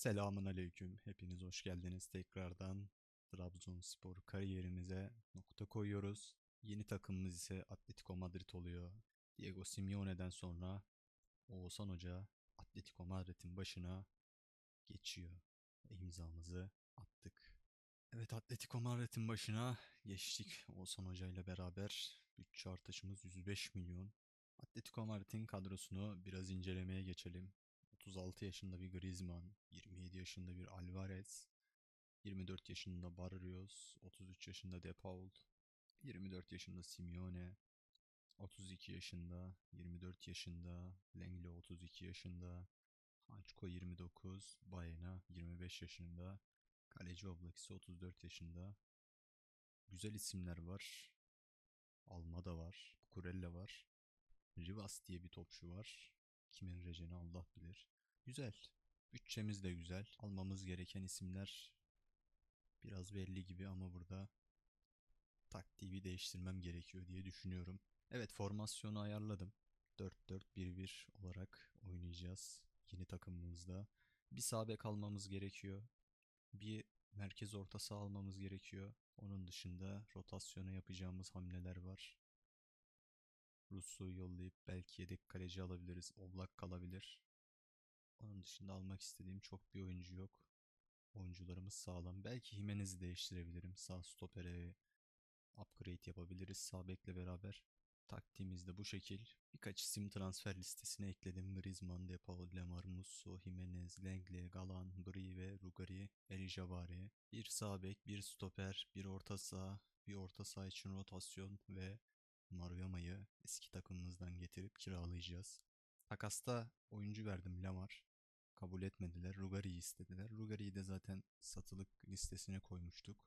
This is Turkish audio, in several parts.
Selamun aleyküm. Hepiniz hoş geldiniz tekrardan. Trabzonspor kariyerimize nokta koyuyoruz. Yeni takımımız ise Atletico Madrid oluyor. Diego Simeone'den sonra Oğuzhan Hoca Atletico Madrid'in başına geçiyor. İmzamızı attık. Evet Atletico Madrid'in başına geçtik Oğuzhan Hoca ile beraber. Bütçe artışımız 105 milyon. Atletico Madrid'in kadrosunu biraz incelemeye geçelim. 36 yaşında bir Griezmann, 27 yaşında bir Alvarez, 24 yaşında Barrios, 33 yaşında De Paul, 24 yaşında Simeone, 32 yaşında, 24 yaşında, Lenglet 32 yaşında, Hançko 29, Baena 25 yaşında, Kaleci Oblak ise 34 yaşında. Güzel isimler var. Almada var, Kurella var. Rivas diye bir topçu var. Kimin receni Allah bilir. Güzel. Bütçemiz de güzel. Almamız gereken isimler biraz belli gibi ama burada taktiği değiştirmem gerekiyor diye düşünüyorum. Evet formasyonu ayarladım. 4-4-1-1 olarak oynayacağız yeni takımımızda. Bir sağ bek almamız gerekiyor. Bir merkez orta saha almamız gerekiyor. Onun dışında rotasyona yapacağımız hamleler var. Russo'yu yollayıp belki yedek kaleci alabiliriz. Oblak kalabilir. Onun dışında almak istediğim çok bir oyuncu yok. Oyuncularımız sağlam. Belki Jimenez'i değiştirebilirim. Sağ stopere upgrade yapabiliriz sağ bekle beraber. Taktiğimiz de bu şekil. Birkaç isim transfer listesine ekledim. Griezmann, De Paul, Lemar, Musso, Jimenez, Lenglet, Galan, Brie ve Rugari, El Jabari. Bir sağ bek, bir stoper, bir orta saha, bir orta saha için rotasyon ve Maruyama'yı eski takımımızdan getirip kiralayacağız. Takasta oyuncu verdim Lamar. Kabul etmediler. Rugari'yi istediler. Rugari'yi de zaten satılık listesine koymuştuk.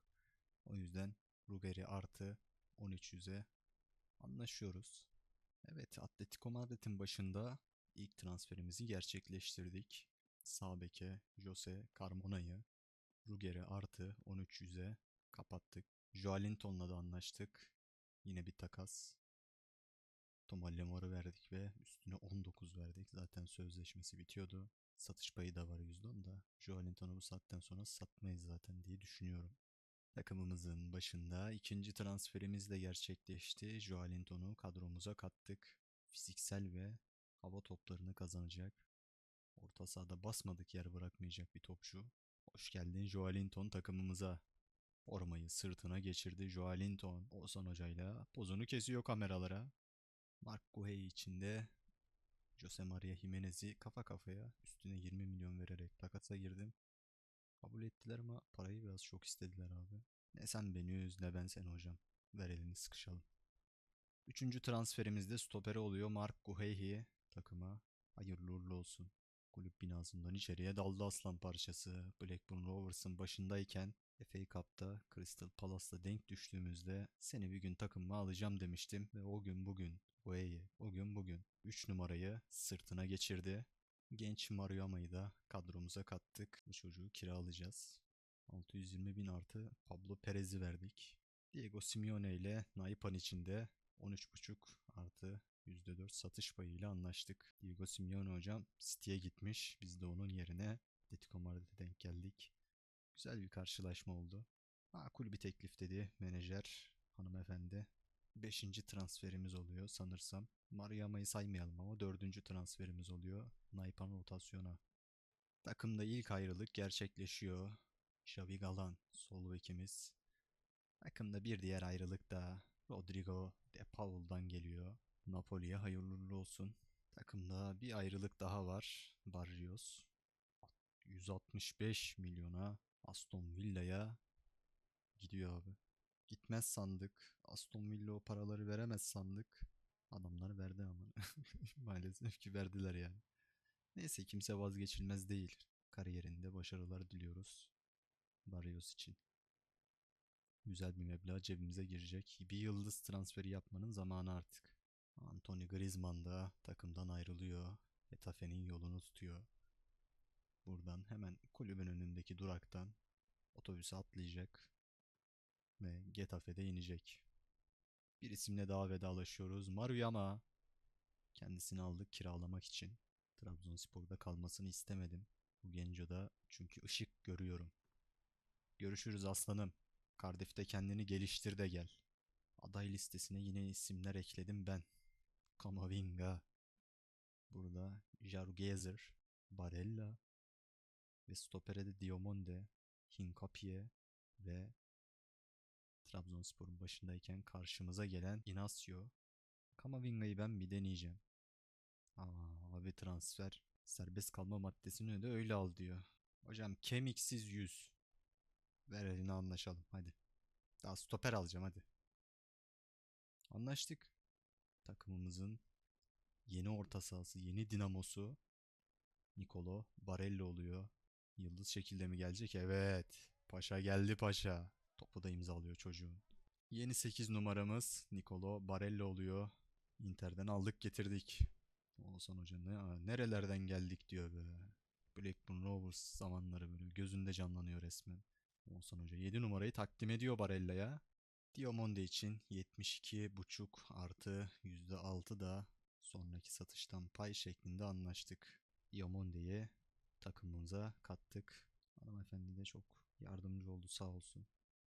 O yüzden Rugari artı 1300'e anlaşıyoruz. Evet Atletico Madrid'in başında ilk transferimizi gerçekleştirdik. Sağ beke Jose Carmona'yı Ruger'e artı 1300'e kapattık. Joalinton'la da anlaştık. Yine bir takas. Toma Lemar'ı verdik ve üstüne 19 verdik. Zaten sözleşmesi bitiyordu. Satış payı da var %10 da. Joalinton'u bu saatten sonra satmayız zaten diye düşünüyorum. Takımımızın başında ikinci transferimiz de gerçekleşti. Joalinton'u kadromuza kattık. Fiziksel ve hava toplarını kazanacak. Orta sahada basmadık yer bırakmayacak bir topçu. Hoş geldin Joalinton takımımıza. Formayı sırtına geçirdi Joalinton. Oğuzhan Hoca'yla pozunu kesiyor kameralara. Mark Guhey içinde Jose Maria Jimenez'i kafa kafaya üstüne 20 milyon vererek takasa girdim. Kabul ettiler ama parayı biraz çok istediler abi. Ne sen beni üz ne ben seni hocam. Ver elini sıkışalım. Üçüncü transferimizde stoperi oluyor Mark Guheyhi takıma. Hayırlı uğurlu olsun. Kulüp binasından içeriye daldı aslan parçası. Blackburn Rovers'ın başındayken FA Cup'ta Crystal Palace'la denk düştüğümüzde seni bir gün takımıma alacağım demiştim ve o gün bugün Gueye o gün bugün 3 numarayı sırtına geçirdi. Genç Mariama'yı da kadromuza kattık. Bu çocuğu kiralayacağız. 620 bin artı Pablo Perez'i verdik. Diego Simeone ile Naipan içinde 13.5 artı %4 satış payıyla anlaştık. Diego Simeone hocam City'ye gitmiş. Biz de onun yerine Atletico Madrid'e denk geldik. Güzel bir karşılaşma oldu. Makul bir teklif dedi menajer hanımefendi. Beşinci transferimiz oluyor sanırsam. Mariama'yı saymayalım ama dördüncü transferimiz oluyor. Naipan rotasyona. Takımda ilk ayrılık gerçekleşiyor. Xavi Galan sol bekimiz. Takımda bir diğer ayrılık da Rodrigo De Paul'dan geliyor. Napoli'ye hayırlı olsun. Takımda bir ayrılık daha var. Barrios. 165 milyona Aston Villa'ya gidiyor abi. Gitmez sandık. Aston Villa o paraları veremez sandık. Adamlar verdi ama. Maalesef ki verdiler yani. Neyse kimse vazgeçilmez değil. Kariyerinde başarılar diliyoruz. Barrios için. Güzel bir meblağ cebimize girecek. Bir yıldız transferi yapmanın zamanı artık. Anthony Griezmann da takımdan ayrılıyor. Getafe'nin yolunu tutuyor. Buradan hemen kulübün önündeki duraktan otobüse atlayacak ve Getafe'de inecek. Bir isimle daha vedalaşıyoruz. Maruyama. Kendisini aldık kiralamak için. Trabzonspor'da kalmasını istemedim. bu Genco'da. Çünkü ışık görüyorum. Görüşürüz aslanım. Cardiff'te kendini geliştir de gel. Aday listesine yine isimler ekledim ben. Kamavinga. Burada Jargezer, Barella ve stopere de Diomande, Hinkapie ve Trabzonspor'un başındayken karşımıza gelen Inacio. Kamavinga'yı ben bir deneyeceğim. Aa, abi transfer serbest kalma maddesini de öyle al diyor. Hocam kemiksiz yüz. Ver elini anlaşalım hadi. Daha stoper alacağım hadi. Anlaştık. Takımımızın yeni orta sahası, yeni dinamosu Nicolo Barella oluyor. Yıldız şekilde mi gelecek? Evet. Paşa geldi paşa. Topu da imzalıyor çocuğun. Yeni 8 numaramız Nicolo Barella oluyor. Inter'den aldık getirdik. Oğuzhan Hoca ne, aa, nerelerden geldik diyor be. Blackburn Rovers zamanları böyle gözünde canlanıyor resmen. Oğuzhan Hoca 7 numarayı takdim ediyor Barella'ya. Diamonde için 72,5 artı %6 da sonraki satıştan pay şeklinde anlaştık. Diamonde'yi takımımıza kattık. Hanımefendi de çok yardımcı oldu sağ olsun.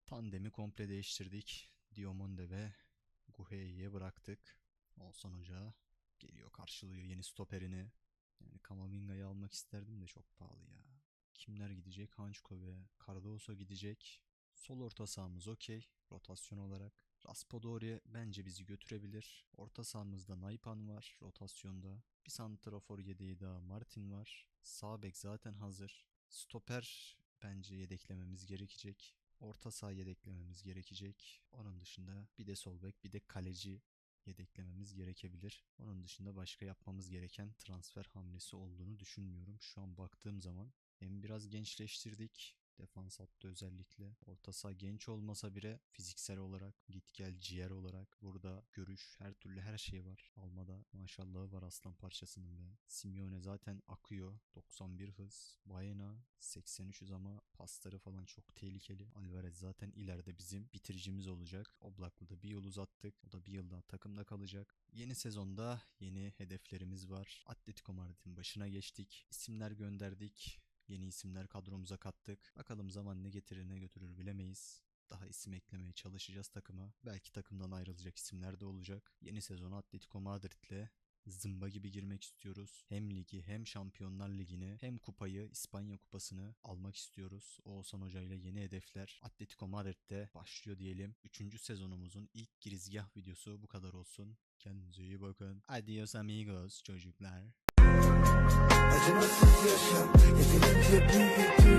Tandemi komple değiştirdik. Diamonde ve Guheyi'ye bıraktık. Olsan Hoca geliyor karşılıyor yeni stoperini. Yani Kamavinga'yı almak isterdim de çok pahalı ya. Kimler gidecek? Hançko ve Cardoso gidecek. Sol orta sahamız okey. Rotasyon olarak. Raspadori bence bizi götürebilir. Orta sahamızda Naipan var rotasyonda. Bir santrafor yedeği daha Martin var. Sağ bek zaten hazır. Stoper bence yedeklememiz gerekecek. Orta saha yedeklememiz gerekecek. Onun dışında bir de sol bek bir de kaleci yedeklememiz gerekebilir. Onun dışında başka yapmamız gereken transfer hamlesi olduğunu düşünmüyorum. Şu an baktığım zaman hem biraz gençleştirdik. Defans hattı özellikle. Orta saha genç olmasa bile fiziksel olarak git gel ciğer olarak burada görüş her türlü her şey var. Almada maşallahı var aslan parçasının be. Simeone zaten akıyor. 91 hız. Baena 83 hız ama pasları falan çok tehlikeli. Alvarez zaten ileride bizim bitiricimiz olacak. Oblak'la da bir yıl uzattık. O da bir yıl daha takımda kalacak. Yeni sezonda yeni hedeflerimiz var. Atletico Madrid'in başına geçtik. İsimler gönderdik. Yeni isimler kadromuza kattık. Bakalım zaman ne getirir ne götürür bilemeyiz. Daha isim eklemeye çalışacağız takıma. Belki takımdan ayrılacak isimler de olacak. Yeni sezona Atletico Madrid'le zımba gibi girmek istiyoruz. Hem ligi hem Şampiyonlar Ligi'ni hem kupayı İspanya kupasını almak istiyoruz. Oğuzhan Hoca ile yeni hedefler Atletico Madrid'de başlıyor diyelim. Üçüncü sezonumuzun ilk girizgah videosu bu kadar olsun. Kendinize iyi bakın. Adios amigos çocuklar. Acımasız yaşam yeterince büyük